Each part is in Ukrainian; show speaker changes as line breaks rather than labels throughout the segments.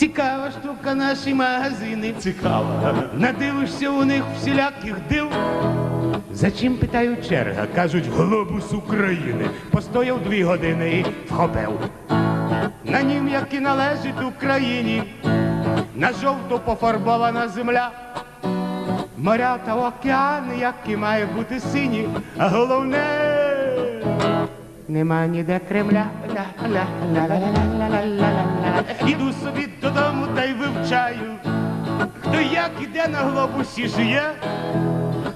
Цікава штука наші магазини.
Цікаво.
Надивишся у них всіляких див. За чим питаю черга? Кажуть, глобус України. Постояв дві години і вхопив. На нім, як і належить Україні, на жовту пофарбована земля. Моря та океани, які має бути сині, а головне. Нема ніде Кремля. Іду собі додому та й вивчаю, хто як іде на глобусі жиє.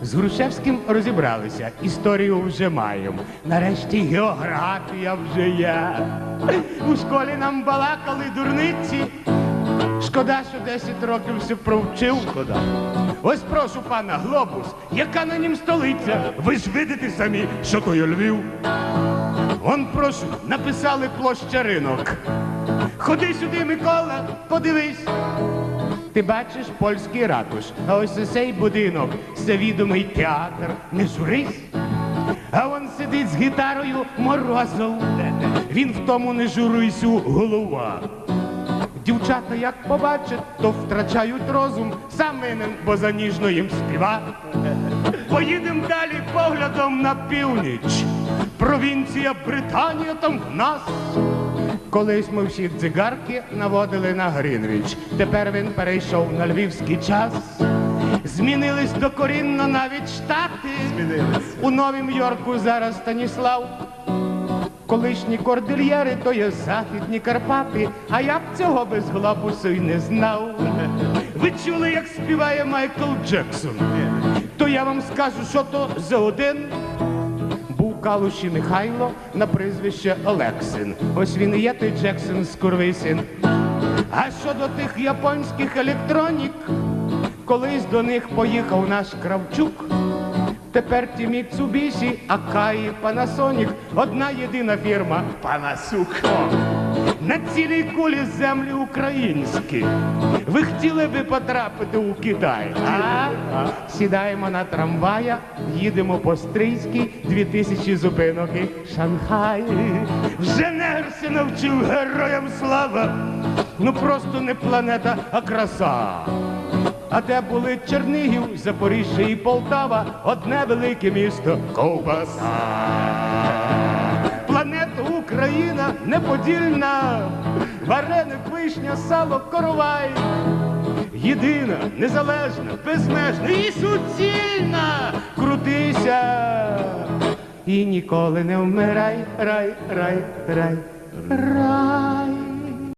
З Грушевським розібралися, історію вже маємо. Нарешті географія вже є. У школі нам балакали дурниці. Шкода, що 10 років все провчив.
Шкода.
Ось прошу пана глобус, яка на нім столиця. Ви ж видите самі, що то є Львів. Он прошу, написали площа ринок. Ходи сюди, Микола, подивись. Ти бачиш польський ратуш, а ось цей будинок це відомий театр. Не журись. А он сидить з гітарою Морозов. Він в тому не журуйсю голова. Дівчата, як побачать, то втрачають розум. Сам винен, бо за ніжно їм співа. Поїдемо далі поглядом на північ. Провінція Британія там в нас. Колись ми всі дзигарки наводили на Грінвіч. Тепер він перейшов на львівський час. Змінились докорінно навіть штати.
Змінились.
У Новім Йорку зараз Станіслав. Колишні кордильєри, то є західні Карпати, а я б цього без глобусу й не знав. Ви чули, як співає Майкл Джексон? То я вам скажу, що то за один. Був Калуші Михайло на прізвище Олексин. Ось він і є той Джексон Скурвисин. А щодо тих японських електронік, колись до них поїхав наш Кравчук. Тепер ті Mitsubishi, Акаї, Panasonic – одна єдина фірма.
Панасюк.
На цілій кулі землі українські. Ви хотіли би потрапити у Китай? А? Сідаємо на трамвая, їдемо по Стрийській, дві тисячі зупинок і Шанхай. Вже негр навчив героям слава. Ну просто не планета, а краса. А де були Чернігів, Запоріжжя і Полтава, одне велике місто Ковбаса. Планета Україна неподільна, вареник, вишня, сало, коровай. Єдина, незалежна, безмежна і суцільна. Крутися і ніколи не вмирай, рай, рай, рай, рай.